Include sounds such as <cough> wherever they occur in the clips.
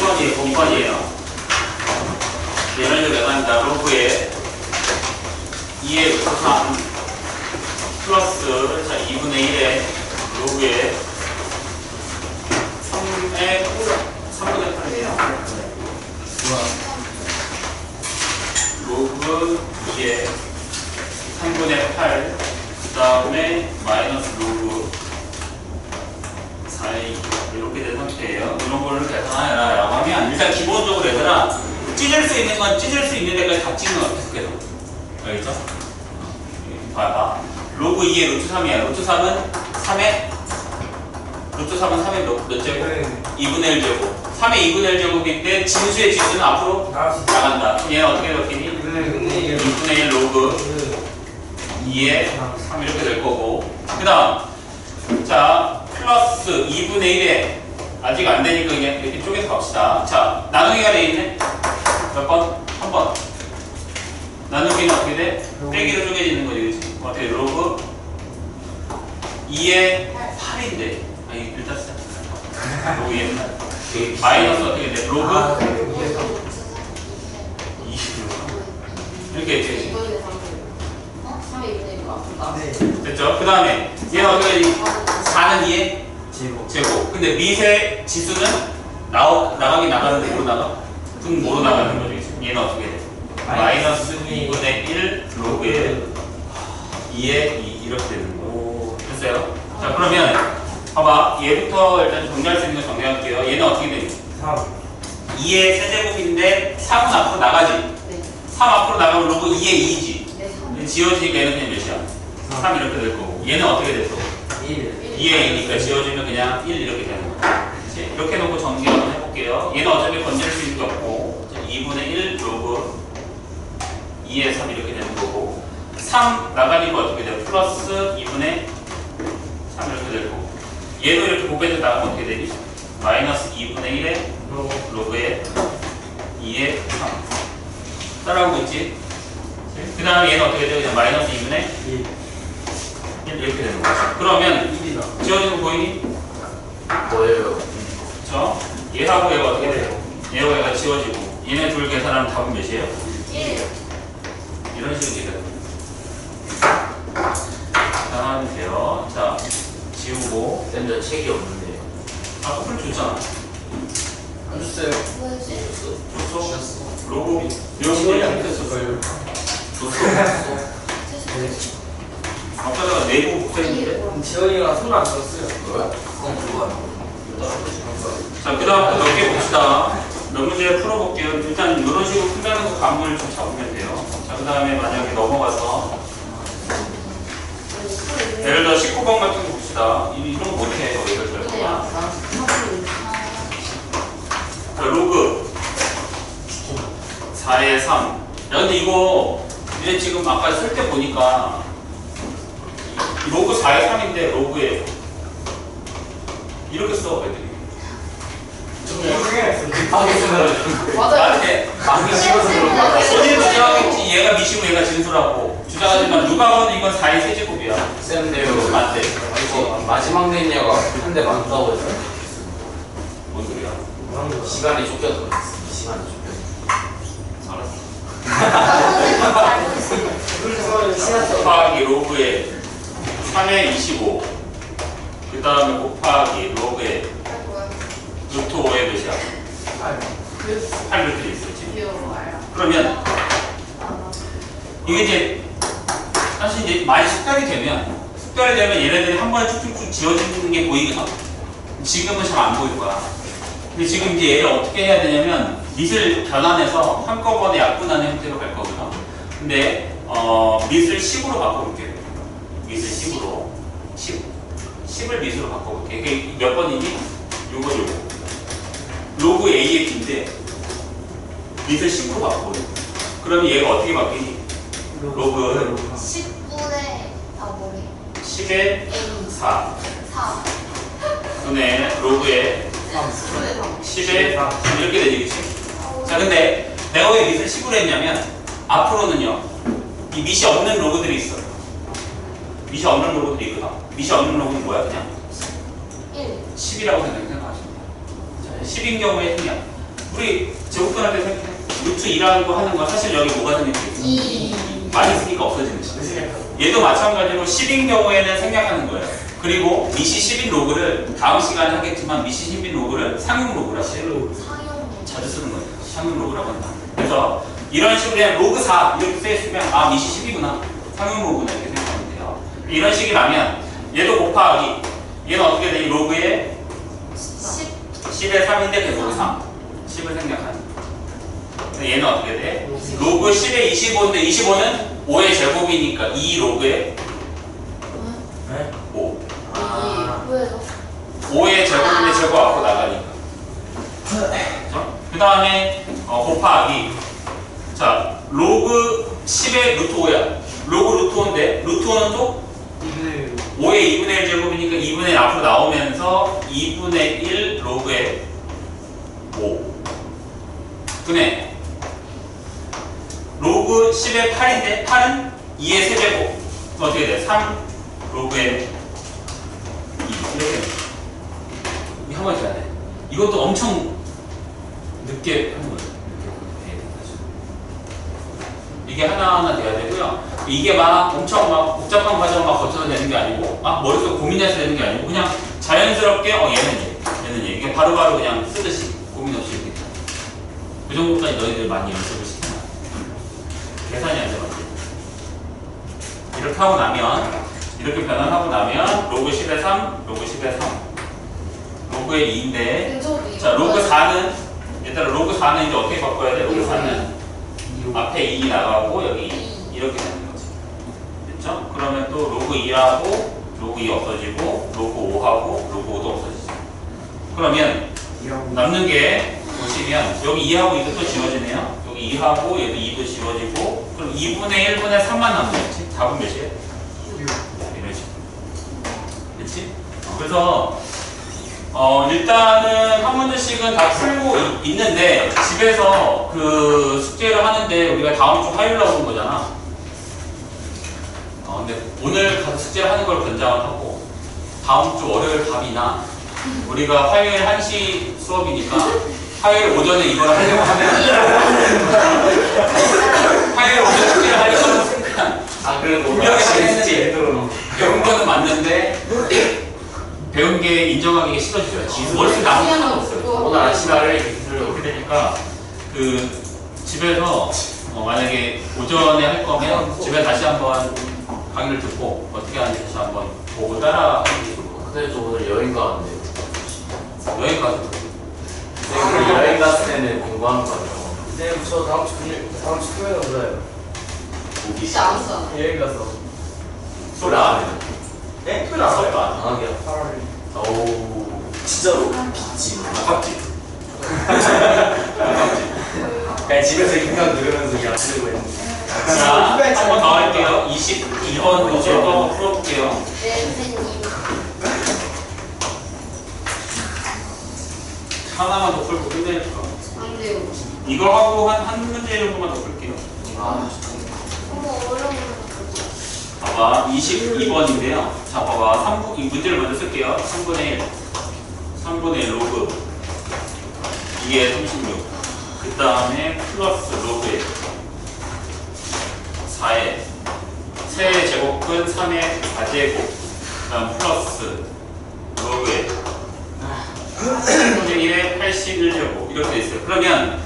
13번이 1번이 2번이에요. 얘를 이제 내가 한다. 로그에 2의 루트 3 플러스 자 2분의 1의 로그에 3의 3분의 8이에요. 로그 2의 3분의 8, 그 다음에 마이너스 로그 4의 이렇게 된 상태예요. 이런 거를 계산하라 라고 하면 일단 기본적으로 얘들아 찢을 수 있는 건 찢을 수 있는 데까지 다 찢는 거야 계속해서. 알겠죠? 봐봐. 로그 2의 루트 3이야. 루트 3은 3의 루트 3은 3의 몇, 몇 제곱? 2분의 1 제곱. 3의 2분의 1 제곱인데 진수의 진수는 앞으로 나간다. 그럼 얘는 어떻게 바뀌니? 2분의 1 로그 2에 3 이렇게 될 거고. 그 다음. 자, 플러스 2분의 1에 아직 안 되니까 그냥 이렇게 쪼개서 갑시다. 자, 나누기가 돼 있네? 몇 번? 한 번. 나누기는 어떻게 돼? 빼기로 쪼개지는 거지, 그치? 어떻게 돼? 로그 2에 8인데. 아니, 일단 쓰자. 로그 2에 8. 마이너스 어떻게 돼? 로그 아, 2. 이렇게 되지. 이거에 3 어? 3의 2분의 1가 아프다. 됐죠? 그 다음에 얘는 어떻게 되지? 4는 2에 제곱. 근데 밑의 지수는 나오, 나가긴 나가는데 뭐로 나가? 등 뭐로 나가는 거죠? 얘는 어떻게 돼? 마이너스 2분의 1 로그에 2에 2 이렇게 되는 거. 됐어요? 자 그러면 봐봐 얘부터 일단 정리할 수 있는 거 정리할게요. 얘는 어떻게 되니? 3 2의 세제곱인데 3은 앞으로 나가지. 네. 3 앞으로 나가면 로그 2에 2지. 네, 3. 지워지니까 얘는 그냥 몇이야? 3 이렇게 될 거고. 얘는 어떻게 됐어? 1 2A니까 지워지면 그냥 1 이렇게 되는 거야. 그치? 이렇게 놓고 정리 한번 해볼게요. 얘는 어차피 건질 수 있는 게 없고, 자, 2분의 1 로그 2의 3 이렇게 되는 거고, 3 나가니까 어떻게 돼요? 플러스 2분의 3 이렇게 될 거고, 얘도 이렇게 곱해서 나가면 어떻게 되니? 마이너스 2분의 1의 로그에 2의 3. 따라오고 있지? 그 다음에 얘는 어떻게? 그냥 마이너스 2분의 1 1 이렇게 되는 거죠. 그러면 1이다 지워지는 거 보이니? 뭐예요? 그쵸? 얘하고 얘가 어떻게 돼요? 얘하고 얘가 지워지고 얘네 둘 계산하면 답은 몇이에요? 1. 이런 식으로. 계산하면 돼요. 자, 지우고 쌤저 책이 없는데 아까 풀 줬잖아. 안 줬어요 뭐지? 줬어? 로고 이런 거 했었어요. 줬어. 아까 내가 내부 복사했는데 지원이가 손안 썼어요 뭐야? 자, 그 다음 몇 개 봅시다. 몇 문제 풀어볼게요. 일단 이런 식으로 풀다는 거 감을 좀 잡으면 돼요. 자, 그 다음에 만약에 넘어가서 예를 들어 19번 같은 거 봅시다. 이- 이런 거 못해, 저 예를 네, 들어. 아, 3. 자, 로그 4의 3. 야, 근데 이거 얘 지금 아까 쓸 때 보니까 이 로그 4의 3인데 로그에 이렇게 써, 애들이. 맞아요. 나한테 막기 씌워서 그런 거야. 본인 주장하겠지. 얘가 미시고 얘가 진수라고 주장하지만 누가 봐도 이건 4의 세제곱이야. 쌤네요. 안 돼. 이거 마지막 내녀가 한 대 맞다고 했어요. 뭔 소리야? 시간이 쫓겨서 그랬어. 시간이 쫓겨서. 알았어. <laughs> 곱하기 로그에 3의 25. 그 다음에 곱하기 로그에 루트 5의 몇이야? 8 이렇게 돼 있었지. 그러면 이게 이제 사실 이제 많이 숙달이 되면 숙달이 되면 얘네들이 한 번에 쭉쭉쭉 지워지는 게 하고 지금은 잘 안 보일 거야. 근데 지금 이제 얘를 어떻게 해야 되냐면 밑을 변환해서 한꺼번에 약분하는 형태로 갈 거거든. 근데 어 밑을 10으로 바꿔볼게. 밑을 10으로 10. 10을 밑으로 바꿔볼게. 이게 몇 번이니? 요거 요거. 로그 A의 B인데 밑을 10으로 바꿔버려. 그러면 얘가 어떻게 바뀌니? 로그 10분의, 아, 뭐래? 10의 A. 4. 4. 4. 그다음에 로그에 10분의 3. 10에 3 이렇게 되지 그치? 자 근데 내가 왜 밑을 10으로 했냐면 앞으로는요 이 밑이 없는 로그들이 있어 밑이 없는 로그들이 있거든 밑이 없는 로그는 뭐야 그냥 1. 10이라고 생각하시면 돼요 10인 경우에 그냥 우리 생각해 루트 2라는 거 하는 거 사실 여기 뭐가 생겼지? 2. 많이 쓰니까 없어지는 거야 얘도 마찬가지로 10인 경우에는 생략하는 거예요 그리고 밑이 10인 로그를 다음 시간에 하겠지만 밑이 10인 로그를 상용 로그라고 해요 상용. 자주 쓰는 거예요. 상용 로그라고 한다. 그래서 이런 식으로 그냥 로그 4 이렇게 써있으면 아 미시 10이구나. 상용 로그나 이렇게. 이런 식이라면 얘도 곱하기 얘는 어떻게 돼? 이 로그에 10. 10 의 3인데 계속 3. 10을 생략하는 얘는 어떻게 돼? 로그 10의 25인데 25는 5의 제곱이니까 2 로그에 네? 5. 아. 왜죠? 5의 제곱인데 제곱 앞으로 나가니까. 그 다음에 어, 곱하기 자 로그 10의 루트 5야. 로그 루트 5인데 루트 5는 또 5의 2분의 1 제곱이니까 2분의 1 앞으로 나오면서 2분의 1 로그의 5. 그네 로그 10의 8인데 8은 2의 세제곱. 그럼 어떻게 돼? 3 로그의 2 이렇게 이 한번 해야 돼. 이것도 엄청 늦게 하는 거예요. 이게 하나하나 돼야 되고요. 이게 막 엄청 막 복잡한 과정을 막 거쳐서 되는 게 아니고, 막 머릿속에 고민해서 되는 게 아니고, 그냥 자연스럽게, 어, 얘는 얘, 얘는 얘. 이게 바로바로 그냥 쓰듯이 고민 없이 이렇게. 그 정도까지 너희들 많이 연습을 시키면 계산이 안 돼, 맞지? 이렇게 하고 나면, 이렇게 변환하고 나면, 로그 10에 3, 로그 10에 3. 로그의 2인데, 근처도 이거. 자, 로그 4는, 얘들아, 로그 4는 이제 어떻게 바꿔야 돼? 로그 4는 앞에 2 나가고 여기 2 이렇게? 그러면 또 로그 2하고 로그 2 없어지고 로그 5하고 로그 5도 없어지죠. 그러면 남는 게 보시면 여기 2하고 2도 또 지워지네요. 여기 2하고 얘도 2도 지워지고 그럼 2분의 1분의 3만 남는 거지. 답은 몇이에요? 이런 식으로. 그치? 어, 그래서 어, 일단은 한 문제씩은 다 풀고 이- 있는데 집에서 그 숙제를 하는데 우리가 다음 주 화요일 나오는 거잖아. 어, 근데 오늘 숙제를 하는 걸 권장을 하고 다음 주 월요일 밤이나 우리가 화요일 1시 수업이니까 화요일 오전에 이걸 하려고 하면 화요일 오전 숙제를 하려고 하면 아 그래도 분명히 했는데 배운 거는 맞는데 배운 게 인정하기 싫어져요. 상관 없어요. 오늘 하려 이렇게 되니까 그 집에서 어, 만약에 오전에 할 거면 집에 다시 한번 강의를 듣고 어떻게 하는지 다시 한번 보고 따라 하는 게 좋을 것 근데 저 오늘 여행 가는데 같아요. 여행 가서 오늘 여행 갔을 때는 공부하는 거 아니야? 네, 저 다음 주 금요일, 다음 주 토요일에 몰라요. 보기 진짜 안 쓰잖아. 여행 가서. 수업 안 해요. 네? 토요일 안 와요? 안. 8월. 오 진짜로? 비지. 아깝지. 아깝지. 그냥 집에서 인강 들으면서 그냥 쓰고 있는데. 자, 한 번 더 할게요. 22번 문제도 한번 풀어볼게요. 하나만 더 풀고 끝내니까. 안 돼요. 이거 하고 한, 한 문제 정도만 더 풀게요. 아 거. 봐봐 22번인데요 자 봐봐 3분, 이 문제를 먼저 쓸게요 3분의 1 3분의 1 로그 2에 36 그 다음에 플러스 로그에 4에 세의 제곱은 3의 4제곱 그 다음 플러스 로그에 3분의 1에 81제곱 이렇게 돼 있어요. 그러면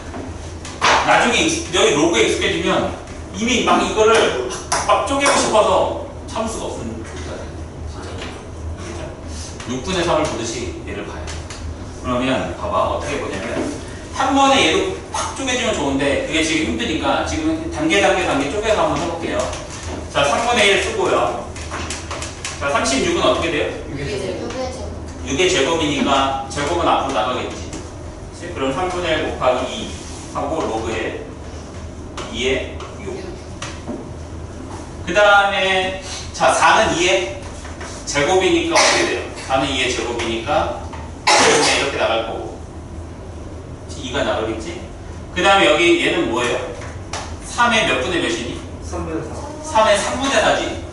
나중에 익- 여기 로그에 익숙해지면 이미 막 이거를 막 쪼개고 싶어서 참을 수가 없는 진짜. 6분의 3을 보듯이 얘를 봐요. 그러면 봐봐. 어떻게 보냐면 한 번에 얘도 팍 쪼개주면 좋은데 그게 지금 힘드니까 지금 단계 단계 단계 쪼개서 한번 해볼게요 자 3분의 1 쓰고요 자 36은 어떻게 돼요? 이게 제일 제 6의 제곱이니까 제곱은 앞으로 나가겠지. 그치? 그럼 3분의 1 곱하기 2 하고 로그에 2에 6. 그 다음에 자 4는 2의 제곱이니까 어떻게 돼요? 4는 2의 제곱이니까 제곱에 이렇게 나갈 거고 2가 나가겠지? 그 다음에 여기 얘는 뭐예요? 3의 몇 분의 몇이니? 3의 3분의 4지?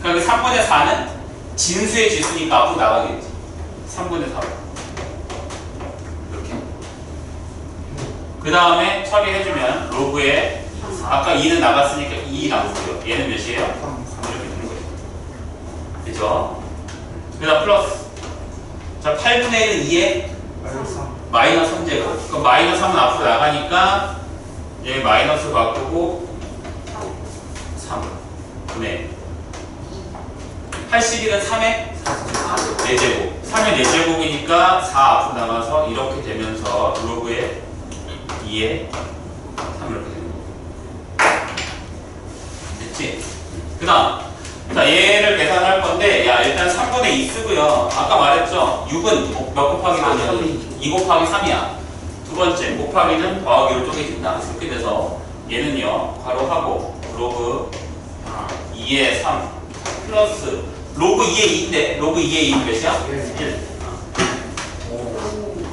그러니까 그 3분의 4는 진수의 지수니까 앞으로 나가겠지. 3분의 4 이렇게. 그 다음에 처리해주면 로그에 아까 2는 나갔으니까 2 남고요. 얘는 몇이에요? 3 이렇게 되는 거예요. 그죠? 그 다음 플러스. 자 8분의 1은 2에? 마이너스 3 제곱. 그럼 마이너스 3은 앞으로 나가니까 얘 마이너스 바꾸고 3 분의 81은 3의 4제곱. 3의 4제곱이니까 4 앞으로 나가서 이렇게 되면서 로그에 2에 3 이렇게 되는 거고. 됐지? 그 다음 자 얘를 계산할 건데 야 일단 3분의 2 쓰고요. 아까 말했죠? 6은 몇 곱하기 뭐냐 2 곱하기 3이야. 두 번째 곱하기는 더하기로 쪼개진다. 이렇게 돼서 얘는요 괄호하고 로그 2의 3 플러스 로그 2의 2인데 로그 2의 2는 몇이야? 1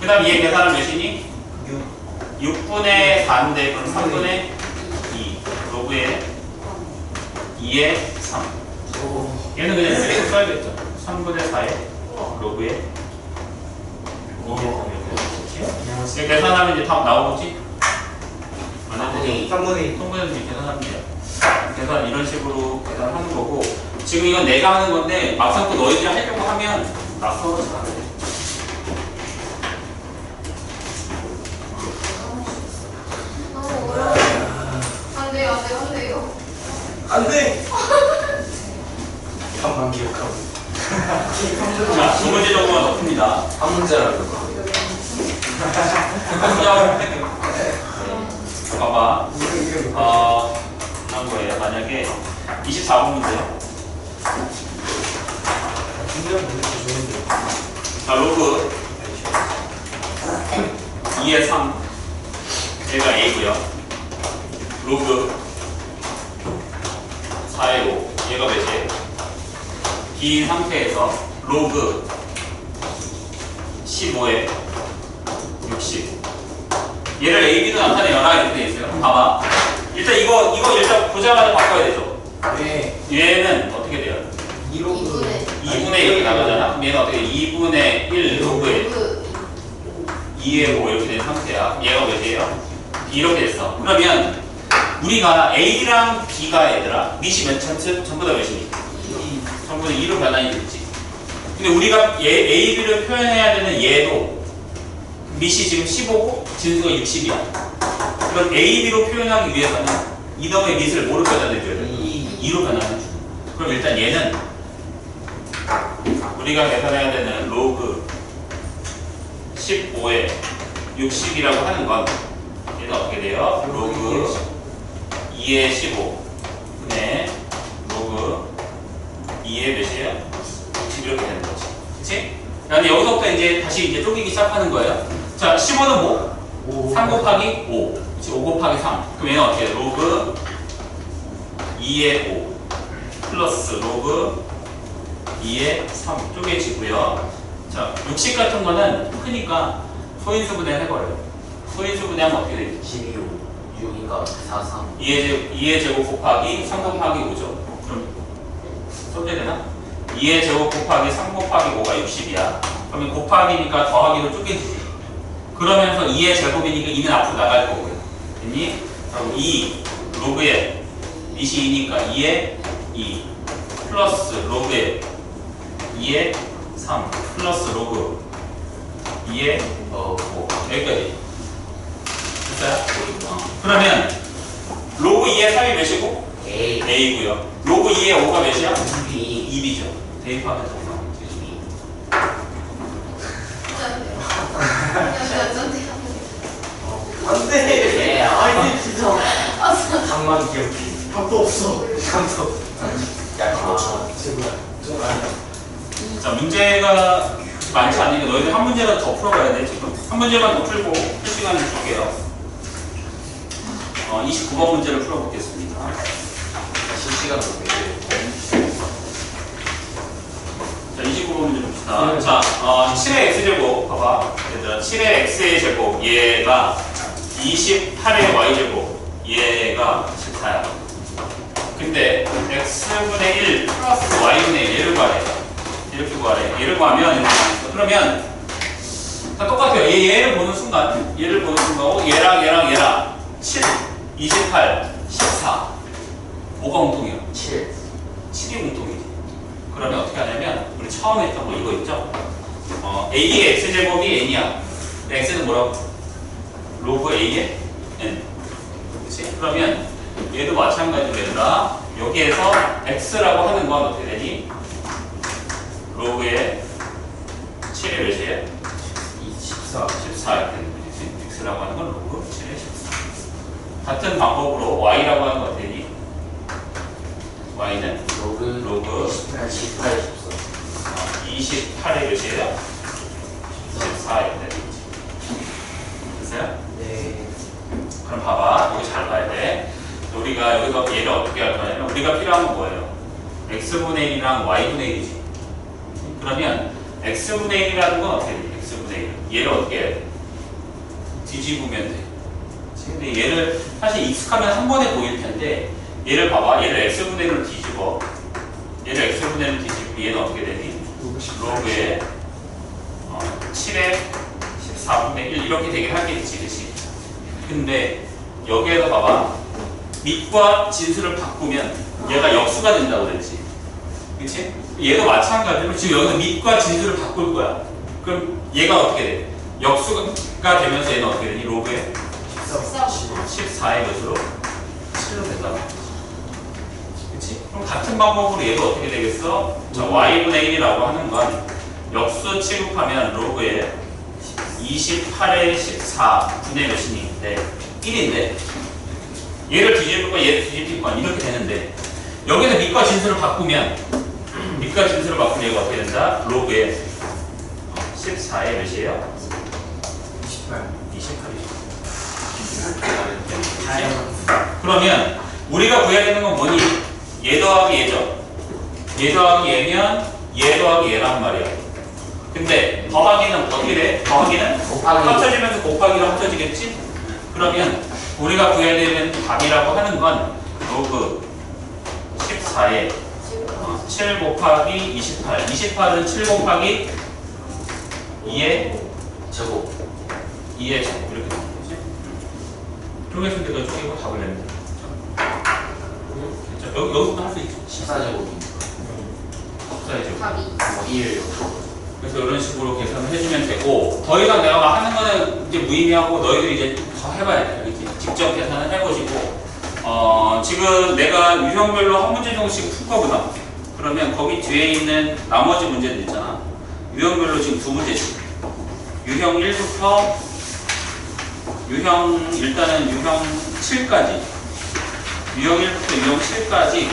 그 다음 얘 계산은 몇이니? 6분의 4인데 그럼 3분의 2 로그의 2의 3 얘는 그냥 이렇게 써야겠죠 3분의 4의 로그의 2의 3 이렇게 계산하면 이제 답 나오겠지? 만약에 통분해서 이렇게 계산하면 돼요 계산 이런 식으로 계산하는 거고 지금 이건 내가 하는 건데 막상 또 너희들이 하려고 하면 낯설어서 안 돼. 안 돼요, 안 돼요, 안 돼요. 안돼 <laughs> 한번 기억하고 자, 두 번째 정도만 더 풉니다. 한 할게요. 봐봐. 어, 한 거예요. 만약에 24번 문제. 자, 로그 2의 3. 얘가 A고요. 로그 4의 5. 얘가 몇이에요? B인 상태에서 로그 15에 60. 얘를 A, B로 나타내어라 이렇게 돼 있어요. 봐봐. 일단 이거 이거 일단 보자마자 바꿔야 되죠. 얘는 어떻게 돼요? 2분의 2분의 이렇게 나가잖아. 그럼 얘는 어떻게? 2분의 1 로그에 2의 5 이렇게 된 상태야. 얘가 몇이에요? B 이렇게 됐어. 그러면 우리가 A랑 B가 얘들아 밑이 몇 전체 전부 다 몇이니? 전부 다 2로 변환이 됐지. 근데 우리가 얘 A, B를 표현해야 되는 얘도 밑이 지금 15고 진수가 60이야. 그럼 A, B로 표현하기 위해서는 이놈의 밑을 뭐로 변환해줘야 돼? 2로 변환해줘. 그럼 일단 얘는 우리가 계산해야 되는 로그 15에 60이라고 하는 건 얘는 어떻게 돼요? 로그 2에 15 분의 로그 2에 몇이에요? 60 이렇게 되는 거지. 그치? 그다음에 여기서부터 이제 다시 이제 쪼개기 시작하는 거예요. 자, 15는 뭐? 3 곱하기 5. 그치? 5 곱하기 3. 그럼 얘는 어떻게 돼? 로그 2에 5 플러스 로그 2에 3 쪼개지고요. 자, 60 같은 거는 크니까 소인수 분해 해버려요. 소인수 분해하면 어떻게 되지? 12, 6인가 4, 3 2의 제곱, 2의 제곱 곱하기 3 곱하기 5죠. 그럼 써야 되나? 2의 제곱 곱하기 3 곱하기 5가 60이야. 그러면 곱하기니까 더하기로 쪼개지지. 그러면서 2의 제곱이니까 2는 앞으로 나갈 거고요. 됐니? 그럼 2 로그에 밑이 2니까 2에 2 플러스 로그에 2에 3 플러스 로그 2에 어, 5 여기까지 됐어요? 어. 그러면 로그 2의 3이 몇이고? A, A고요. 로그 2의 5가 몇이야? B, 2B죠. 진짜 안 돼요. 안돼 예, 아니 진짜 방만 기억해 답도 없어 답도 약 5천 자, 문제가 많지 않으니까 너희들 한 문제만 더 풀어가야 돼, 지금. 한 문제만 더 풀고 풀 시간을 줄게요. 어, 29번 문제를 풀어보겠습니다. 실시간 공개 자, 29번 문제 봅시다. 자, 어, 7의 x제곱, 봐봐. 얘들아, 7의 x의 제곱, 얘가 28의 y제곱, 얘가 14야. 근데 x분의 1 플러스 y분의 1, 얘를 구하래. 이렇게 구하래. 얘를 구하면, 그러면, 다 똑같아요. 얘, 얘를 보는 순간, 얘를 보는 순간하고, 얘랑 얘랑 얘랑 7, 28, 14. 뭐가 공통이야? 7 7이 공통이지. 그러면 어떻게 하냐면 우리 처음에 했던 거 이거 있죠? 어, A의 x제곱이 n이야. x는 뭐라고? 로그 A의 n. 그렇지? 그러면 얘도 마찬가지로 얘들아 여기에서 x라고 하는 건 어떻게 되니? 로그의 7의 몇이에요? 24 14 이렇게 되는 거지. x라고 하는 건 로그 7의 14. 같은 방법으로 y라고 하는 건 어떻게 되니? y는 로그 로그 18 18 14 28의 몇이에요? 14의 되겠지. 됐어요? 네 그럼 봐봐. 여기 잘 봐야 돼. 우리가 여기서 얘를 어떻게 할 거냐면 우리가 필요한 건 뭐예요? x분의 1이랑 y분의 1이지. 그러면 x분의 1이라는 건 어떻게 돼? x분의 1. 얘를 어떻게 해? 뒤집으면 돼. 근데 얘를 사실 익숙하면 한 번에 보일 텐데 얘를 봐봐. 얘를 x분의 1로 뒤집어. 얘를 x분의 1로 뒤집으면 얘는 어떻게 되니? 로그에 어, 7에 14분의 1 이렇게 되긴 하겠지, 그치? 근데 여기에서 봐봐. 밑과 진수를 바꾸면 얘가 역수가 된다고 그랬지. 그치? 얘도 마찬가지로 지금 여기서 밑과 진수를 바꿀 거야. 그럼 얘가 어떻게 돼? 역수가 되면서 얘는 어떻게 되니? 로그에 14의 것으로 7로 된다고. 그럼 같은 방법으로 얘도 어떻게 되겠어? 자, y분의 1이라고 하는 건 역수 취급하면 로그에 28의 14 분의 몇이니? 네, 1인데 얘를 뒤집을 거 얘를 뒤집을 거 이렇게 되는데 여기서 밑과 진수를 바꾸면 밑과 진수를 바꾸면 얘가 어떻게 된다? 로그에 14의 몇이에요? 18 28이죠. 그러면 우리가 구해야 되는 건 뭐니? 얘 더하기 얘죠. 얘 더하기 얘면 얘 더하기 얘란 말이야. 근데 더하기는 어떻게 돼? 더하기는 곱하기 합쳐지면서 곱하기로 합쳐지겠지? 그러면 우리가 구해야 되는 답이라고 하는 건 로그 14에 7 곱하기 28. 28은 7 곱하기 2의 제곱 2의 제곱 이렇게 되는 거지. 종에서 내가 쪼개고 답을 돼. 자, 여기, 여기서도 할 수. 14제곱 합사의 제곱. 답이. 뭐 1. 그래서 이런 식으로 계산을 해주면 되고 더 이상 내가 막 하는 거는 이제 무의미하고 너희들이 이제 더 해봐야 돼. 이렇게 직접 계산을 해보시고 어, 지금 내가 유형별로 한 문제 정도씩 풀 거거든. 그러면 거기 뒤에 있는 나머지 문제들 있잖아. 유형별로 지금 두 문제씩. 유형 1부터 유형 일단은 유형 7까지 유형 1부터 유형 7까지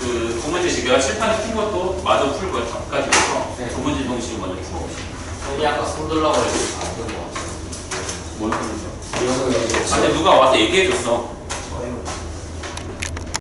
그두 문제씩 내가 칠판에 푼 것도 마저 풀 거야. 답까지 해서 네. 두 문제 정도씩 먼저 풀어봅시다. 손이 아까 손 들라고 해도 안된거 같아 뭘? 이거는 근데 누가 와서 얘기해줬어.